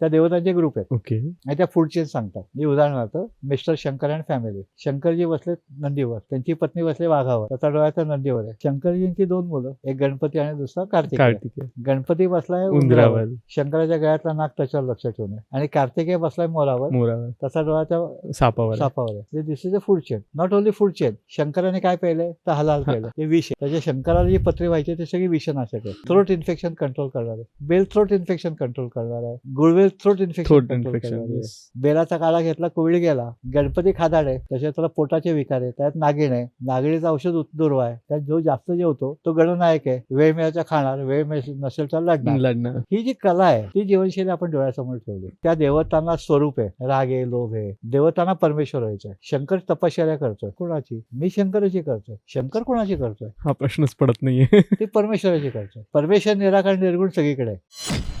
त्या देवतांचे ग्रुप आहेत. ओके. आणि त्या फूड चेन सांगतात. मी उदाहरणार्थ mister Shankar and family. Shankarji बसले नंदीवर त्यांची पत्नी बसले वाघावर. त्याचा डोळ्याचा नंदीवर आहे. शंकरजींची दोन मुलं एक गणपती आणि दुसरा कार्तिक कार्तिक गणपती बसलाय उंदरावर. शंकराच्या गळ्यातला नाक त्याच्यावर लक्ष ठेवून आहे. आणि कार्तिकेय बसलाय मोरावर. मोरावर. त्याचा डोळ्याच्या सापावर सापावर आहे. This is a food chain not only food chain शंकराने काय पाहिलंय तर हलाल केलं ते विष आहे. त्याच्या शंकराला जी पत्रे व्हायची ते सगळी विषनाशक आहे. थ्रोट इन्फेक्शन कंट्रोल करणार. आहे बेल थ्रोट इन्फेक्शन कंट्रोल करणार. आहे गुळवेल थ्रोट इन्फेक्शन थ्रोट बेलाचा काळा घेतला कोविड गेला. गणपती खादाड आहे त्याच्यात त्याला पोटाचे विकार आहे त्यात नागिण. आहे नागिणीचं औषध उत्दुर्व आहे. त्यात जो जास्त जेवतो तो गणनायक आहे. वेळ मिळायचा खाणार वेळ मिळ- नसेल तर लढणार. लढणार. ही जी कला आहे ती जीवनशैली आपण डोळ्यासमोर ठेवली. त्या देवतांना स्वरूप आहे. राग आहे लोभ. आहे देवतांना परमेश्वर व्हायचं आहे. शंकर तपश्चर्या करतोय. कोणाची? मी शंकराची करतोय. शंकर कोणाची करतोय? हा प्रश्नच पडत नाहीये. ती परमेश्वराची करतोय. परमेश्वर निराकार निर्गुण सगळीकडे आहे.